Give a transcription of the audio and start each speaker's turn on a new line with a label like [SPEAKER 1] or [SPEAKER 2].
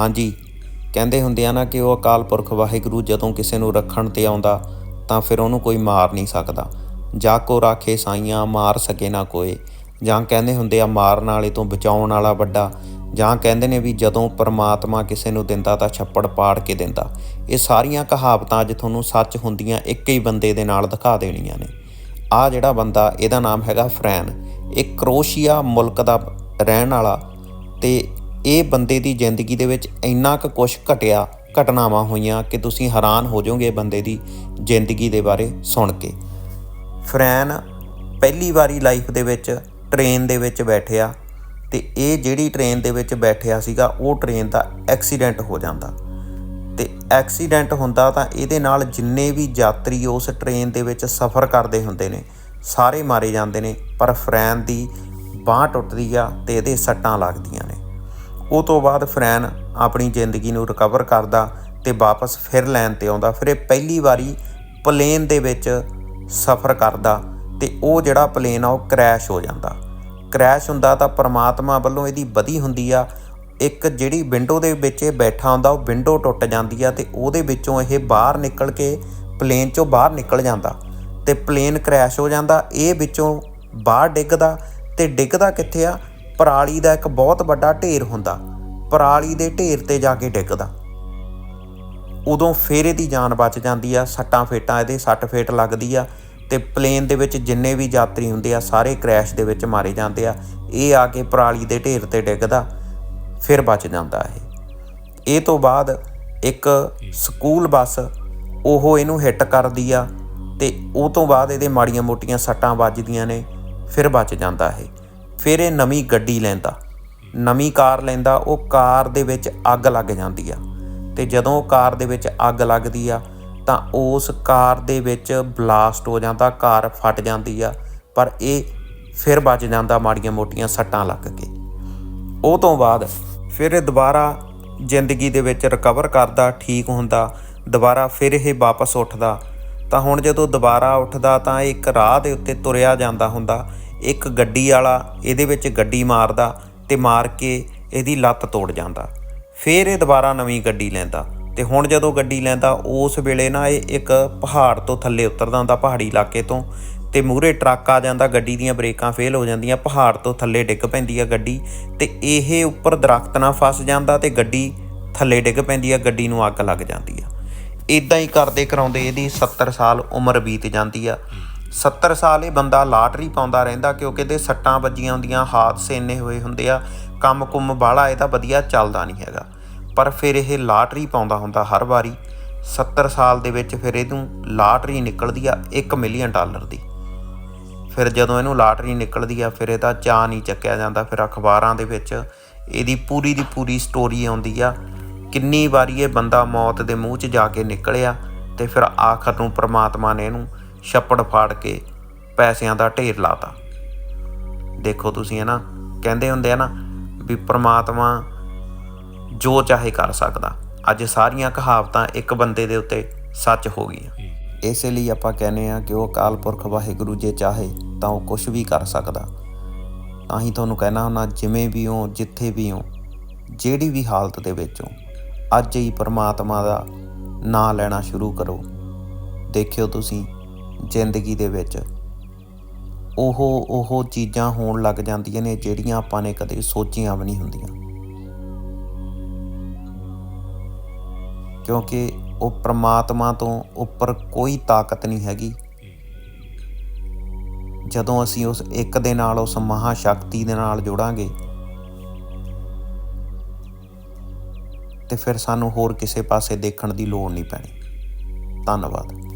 [SPEAKER 1] ਹਾਂਜੀ। ਕਹਿੰਦੇ ਹੁੰਦੇ ਆ ਨਾ ਕਿ ਉਹ ਅਕਾਲ ਪੁਰਖ ਵਾਹਿਗੁਰੂ ਜਦੋਂ ਕਿਸੇ ਨੂੰ ਰੱਖਣ ਤੇ ਆਉਂਦਾ, ਤਾਂ ਫਿਰ ਉਹਨੂੰ ਕੋਈ ਮਾਰ ਨਹੀਂ ਸਕਦਾ। ਜਾ ਕੋ ਰਾਖੇ ਸਾਈਆਂ, ਮਾਰ ਸਕੇ ਨਾ ਕੋਏ। ਜਾਂ ਕਹਿੰਦੇ ਹੁੰਦੇ ਆ, ਮਾਰਨ ਵਾਲੇ ਤੋਂ ਬਚਾਉਣ ਵਾਲਾ ਵੱਡਾ। ਜਾਂ ਕਹਿੰਦੇ ਨੇ ਵੀ ਜਦੋਂ ਪਰਮਾਤਮਾ ਕਿਸੇ ਨੂੰ ਦਿੰਦਾ ਤਾਂ ਛੱਪੜ ਪਾੜ ਕੇ ਦਿੰਦਾ। ਇਹ ਸਾਰੀਆਂ ਕਹਾਵਤਾਂ ਅੱਜ ਤੁਹਾਨੂੰ ਸੱਚ ਹੁੰਦੀਆਂ ਇੱਕ ਹੀ ਬੰਦੇ ਦੇ ਨਾਲ ਦਿਖਾ ਦੇਣੀਆਂ ਨੇ। ਆ ਜਿਹੜਾ ਬੰਦਾ, ਇਹਦਾ ਨਾਮ ਹੈਗਾ ਫਰੈਨ। ਇਹ ਕਰੋਸ਼ੀਆ ਮੁਲਕ ਦਾ ਰਹਿਣ ਵਾਲਾ ਤੇ ਇਹ ਬੰਦੇ ਦੀ ਜ਼ਿੰਦਗੀ ਦੇ ਵਿੱਚ ਇੰਨਾ ਕੁ ਕੁਝ ਘਟਿਆ, ਘਟਨਾਵਾਂ ਹੋਈਆਂ ਕਿ ਤੁਸੀਂ ਹੈਰਾਨ ਹੋ ਜਾਓਗੇ ਬੰਦੇ ਦੀ ਜ਼ਿੰਦਗੀ ਦੇ ਬਾਰੇ ਸੁਣ ਕੇ। ਫਰੈਨ ਪਹਿਲੀ ਵਾਰੀ ਲਾਈਫ ਦੇ ਵਿੱਚ ਟ੍ਰੇਨ ਦੇ ਵਿੱਚ ਬੈਠਿਆ ਤੇ ਇਹ ਜਿਹੜੀ ਟ੍ਰੇਨ ਦੇ ਵਿੱਚ ਬੈਠਿਆ ਸੀਗਾ, ਉਹ ਟ੍ਰੇਨ ਦਾ ਐਕਸੀਡੈਂਟ ਹੋ ਜਾਂਦਾ। ਤੇ ਐਕਸੀਡੈਂਟ ਹੁੰਦਾ ਤਾਂ ਇਹਦੇ ਨਾਲ ਜਿੰਨੇ ਵੀ ਯਾਤਰੀ ਉਸ ਟ੍ਰੇਨ ਦੇ ਵਿੱਚ ਸਫ਼ਰ ਕਰਦੇ ਹੁੰਦੇ ਨੇ, ਸਾਰੇ ਮਾਰੇ ਜਾਂਦੇ ਨੇ, ਪਰ ਫਰੈਨ ਦੀ ਬਾਹ ਟੁੱਟਦੀ ਆ ਤੇ ਇਹਦੇ ਸੱਟਾਂ ਲੱਗਦੀਆਂ। ਉਹ ਤੋਂ ਬਾਅਦ ਫਰੈਨ ਆਪਣੀ ਜ਼ਿੰਦਗੀ ਨੂੰ ਰਿਕਵਰ ਕਰਦਾ ਤੇ ਵਾਪਸ ਫਿਰ ਲੈਣ ਤੇ ਆਉਂਦਾ। ਫਿਰ ਇਹ ਪਹਿਲੀ ਵਾਰੀ ਪਲੇਨ ਦੇ ਵਿੱਚ ਸਫ਼ਰ ਕਰਦਾ ਤੇ ਉਹ ਜਿਹੜਾ ਪਲੇਨ ਆ, ਉਹ ਕ੍ਰੈਸ਼ ਹੋ ਜਾਂਦਾ। ਕ੍ਰੈਸ਼ ਹੁੰਦਾ ਤਾਂ ਪਰਮਾਤਮਾ ਵੱਲੋਂ ਇਹਦੀ ਬਦੀ ਹੁੰਦੀ ਆ। ਇੱਕ ਜਿਹੜੀ ਵਿੰਡੋ ਦੇ ਵਿੱਚ ਇਹ ਬੈਠਾ ਹੁੰਦਾ, ਉਹ ਵਿੰਡੋ ਟੁੱਟ ਜਾਂਦੀ ਆ ਤੇ ਉਹਦੇ ਵਿੱਚੋਂ ਇਹ ਬਾਹਰ ਨਿਕਲ ਕੇ ਪਲੇਨ ਚੋਂ ਬਾਹਰ ਨਿਕਲ ਜਾਂਦਾ ਤੇ ਪਲੇਨ ਕ੍ਰੈਸ਼ ਹੋ ਜਾਂਦਾ। ਇਹ ਵਿੱਚੋਂ ਬਾਹਰ ਡਿੱਗਦਾ ਤੇ ਡਿੱਗਦਾ ਕਿੱਥੇ ਆ? ਪਰਾਲੀ ਦਾ ਇੱਕ ਬਹੁਤ ਵੱਡਾ ਢੇਰ ਹੁੰਦਾ, ਪਰਾਲੀ ਦੇ ਢੇਰ ਤੇ ਜਾ ਕੇ ਡਿੱਗਦਾ। ਉਦੋਂ ਫੇਰ ਇਹਦੀ ਜਾਨ ਬਚ ਜਾਂਦੀ ਆ, ਸੱਟਾਂ ਫੇਟਾਂ ਇਹਦੇ ਸੱਟ ਫੇਟ ਲੱਗਦੀ ਆ ਤੇ ਪਲੇਨ ਦੇ ਵਿੱਚ ਜਿੰਨੇ ਵੀ ਯਾਤਰੀ ਹੁੰਦੇ ਆ, ਸਾਰੇ ਕ੍ਰੈਸ਼ ਦੇ ਵਿੱਚ ਮਾਰੇ ਜਾਂਦੇ ਆ। ਇਹ ਆ ਕੇ ਪਰਾਲੀ ਦੇ ਢੇਰ ਤੇ ਡਿੱਗਦਾ, ਫਿਰ ਬਚ ਜਾਂਦਾ ਇਹ। ਇਹ ਤੋਂ ਬਾਅਦ ਇੱਕ ਸਕੂਲ ਬੱਸ ਉਹ ਇਹਨੂੰ ਹਿੱਟ ਕਰਦੀ ਆ ਤੇ ਉਹ ਤੋਂ ਬਾਅਦ ਇਹਦੇ ਮਾੜੀਆਂ ਮੋਟੀਆਂ ਸੱਟਾਂ ਵੱਜਦੀਆਂ ਨੇ, ਫਿਰ ਬਚ ਜਾਂਦਾ ਇਹ। ਫਿਰ ਇਹ ਨਵੀਂ ਗੱਡੀ ਲੈਂਦਾ। ਨਵੀਂ ਕਾਰ ਲੈਂਦਾ, ਉਹ ਕਾਰ ਦੇ ਵਿੱਚ ਅੱਗ ਲੱਗ ਜਾਂਦੀ ਆ। ਤੇ ਜਦੋਂ ਉਹ ਕਾਰ ਦੇ ਵਿੱਚ ਅੱਗ ਲੱਗਦੀ ਆ, ਤਾਂ ਉਸ ਕਾਰ ਦੇ ਵਿੱਚ ਬਲਾਸਟ ਹੋ ਜਾਂਦਾ, ਕਾਰ ਫਟ ਜਾਂਦੀ ਆ, ਪਰ ਇਹ ਫਿਰ ਬਚ ਜਾਂਦਾ ਮਾੜੀਆਂ ਮੋਟੀਆਂ ਸੱਟਾਂ ਲੱਗ ਕੇ। ਉਹ ਤੋਂ ਬਾਅਦ ਫਿਰ ਇਹ ਦੁਬਾਰਾ ਜ਼ਿੰਦਗੀ ਦੇ ਵਿੱਚ ਰਿਕਵਰ ਕਰਦਾ, ਠੀਕ ਹੁੰਦਾ, ਦੁਬਾਰਾ ਫਿਰ ਇਹ ਵਾਪਸ ਉੱਠਦਾ। ਤਾਂ ਹੁਣ ਜਦੋਂ ਦੁਬਾਰਾ ਉੱਠਦਾ, ਤਾਂ ਇਹ ਇੱਕ ਰਾਹ ਦੇ ਉੱਤੇ ਤੁਰਿਆ ਜਾਂਦਾ ਹੁੰਦਾ। ਇੱਕ ਗੱਡੀ ਵਾਲਾ ਇਹਦੇ ਵਿੱਚ ਗੱਡੀ ਮਾਰਦਾ ਤੇ ਮਾਰ ਕੇ ਇਹਦੀ ਲੱਤ ਤੋੜ ਜਾਂਦਾ। ਫਿਰ ਇਹ ਦੁਬਾਰਾ ਨਵੀਂ ਗੱਡੀ ਲੈਂਦਾ ਤੇ ਹੁਣ ਜਦੋਂ ਗੱਡੀ ਲੈਂਦਾ, ਉਸ ਵੇਲੇ ਨਾ ਇਹ ਇੱਕ ਪਹਾੜ ਤੋਂ ਥੱਲੇ ਉਤਰਦਾ ਹੁੰਦਾ, ਪਹਾੜੀ ਇਲਾਕੇ ਤੋਂ ਤੇ ਮੂਹਰੇ ਟਰੱਕ ਆ ਜਾਂਦਾ, ਗੱਡੀ ਦੀਆਂ ਬ੍ਰੇਕਾਂ ਫੇਲ ਹੋ ਜਾਂਦੀਆਂ, ਪਹਾੜ ਤੋਂ ਥੱਲੇ ਡਿੱਗ ਪੈਂਦੀ ਆ ਗੱਡੀ ਤੇ ਇਹ ਉੱਪਰ ਦਰਖਤ ਨਾਲ ਫਸ ਜਾਂਦਾ ਤੇ ਗੱਡੀ ਥੱਲੇ ਡਿੱਗ ਪੈਂਦੀ ਆ, ਗੱਡੀ ਨੂੰ ਅੱਗ ਲੱਗ ਜਾਂਦੀ ਆ। ਇਦਾਂ ਹੀ ਕਰਦੇ ਕਰਾਉਂਦੇ ਇਹਦੀ 70 ਸਾਲ ਉਮਰ ਬੀਤ ਜਾਂਦੀ ਆ। 70 ਸਾਲ ਇਹ ਬੰਦਾ ਲਾਟਰੀ ਪਾਉਂਦਾ ਰਹਿੰਦਾ ਕਿਉਂਕਿ ਇਹਦੇ ਸੱਟਾਂ ਵੱਜੀਆਂ ਹੁੰਦੀਆਂ, ਹਾਦਸੇ ਇੰਨੇ ਹੋਏ ਹੁੰਦੇ ਆ, ਕੰਮ ਕੁੰਮ ਬਾਹਲਾ ਇਹਦਾ ਵਧੀਆ ਚੱਲਦਾ ਨਹੀਂ ਹੈਗਾ। ਪਰ ਫਿਰ ਇਹ ਲਾਟਰੀ ਪਾਉਂਦਾ ਹੁੰਦਾ ਹਰ ਵਾਰੀ। 70 ਸਾਲ ਦੇ ਵਿੱਚ ਫਿਰ ਇਹਨੂੰ ਲਾਟਰੀ ਨਿਕਲਦੀ ਆ 1 ਮਿਲੀਅਨ ਡਾਲਰ ਦੀ। ਫਿਰ ਜਦੋਂ ਇਹਨੂੰ ਲਾਟਰੀ ਨਿਕਲਦੀ ਆ, ਫਿਰ ਇਹਦਾ ਚਾਹ ਨਹੀਂ ਚੱਕਿਆ ਜਾਂਦਾ। ਫਿਰ ਅਖਬਾਰਾਂ ਦੇ ਵਿੱਚ ਇਹਦੀ ਪੂਰੀ ਦੀ ਪੂਰੀ ਸਟੋਰੀ ਆਉਂਦੀ ਆ, ਕਿੰਨੀ ਵਾਰੀ ਇਹ ਬੰਦਾ ਮੌਤ ਦੇ ਮੂੰਹ 'ਚ ਜਾ ਕੇ ਨਿਕਲਿਆ ਤੇ ਫਿਰ ਆਖਰ ਨੂੰ ਪ੍ਰਮਾਤਮਾ ਨੇ ਇਹਨੂੰ ਛੱਪੜ ਫਾੜ ਕੇ ਪੈਸਿਆਂ ਦਾ ਢੇਰ ਲਾਤਾ। ਦੇਖੋ ਤੁਸੀਂ ਹੈ ਨਾ, ਕਹਿੰਦੇ ਹੁੰਦੇ ਆ ਨਾ ਵੀ ਪ੍ਰਮਾਤਮਾ ਜੋ ਚਾਹੇ ਕਰ ਸਕਦਾ। ਅੱਜ ਸਾਰੀਆਂ ਕਹਾਵਤਾਂ ਇੱਕ ਬੰਦੇ ਦੇ ਉੱਤੇ ਸੱਚ ਹੋ ਗਈਆਂ। ਇਸੇ ਲਈ ਆਪਾਂ ਕਹਿੰਦੇ ਆ ਕਿ ਉਹ ਅਕਾਲ ਪੁਰਖ ਵਾਹਿਗੁਰੂ ਜੇ ਚਾਹੇ ਤਾਂ ਉਹ ਕੁਝ ਵੀ ਕਰ ਸਕਦਾ। ਤਾਂ ਹੀ ਤੁਹਾਨੂੰ ਕਹਿਣਾ ਹੁੰਦਾ, ਜਿਵੇਂ ਵੀ ਹੋ, ਜਿੱਥੇ ਵੀ ਹੋ, ਜਿਹੜੀ ਵੀ ਹਾਲਤ ਦੇ ਵਿੱਚ ਹੋ, ਅੱਜ ਹੀ ਪਰਮਾਤਮਾ ਦਾ ਨਾਂ ਲੈਣਾ ਸ਼ੁਰੂ ਕਰੋ। ਦੇਖਿਓ ਤੁਸੀਂ ਜ਼ਿੰਦਗੀ ਦੇ ਵਿੱਚ। ਉਹ ਉਹ ਚੀਜ਼ਾਂ ਹੋਣ ਲੱਗ ਜਾਂਦੀਆਂ ਨੇ ਜਿਹੜੀਆਂ ਆਪਾਂ ਨੇ ਕਦੇ ਸੋਚੀਆਂ ਵੀ ਨਹੀਂ ਹੁੰਦੀਆਂ। ਕਿਉਂਕਿ ਉਹ ਪ੍ਰਮਾਤਮਾ ਤੋਂ ਉੱਪਰ ਕੋਈ ਤਾਕਤ ਨਹੀਂ ਹੈਗੀ। ਜਦੋਂ ਅਸੀਂ ਉਸ ਇੱਕ ਦੇ ਨਾਲ, ਉਸ ਮਹਾ ਸ਼ਕਤੀ ਦੇ ਨਾਲ ਜੁੜਾਂਗੇ, ਤੇ ਫਿਰ ਸਾਨੂੰ ਹੋਰ ਕਿਸੇ ਪਾਸੇ ਦੇਖਣ ਦੀ ਲੋੜ ਨਹੀਂ ਪੈਣੀ। ਧੰਨਵਾਦ।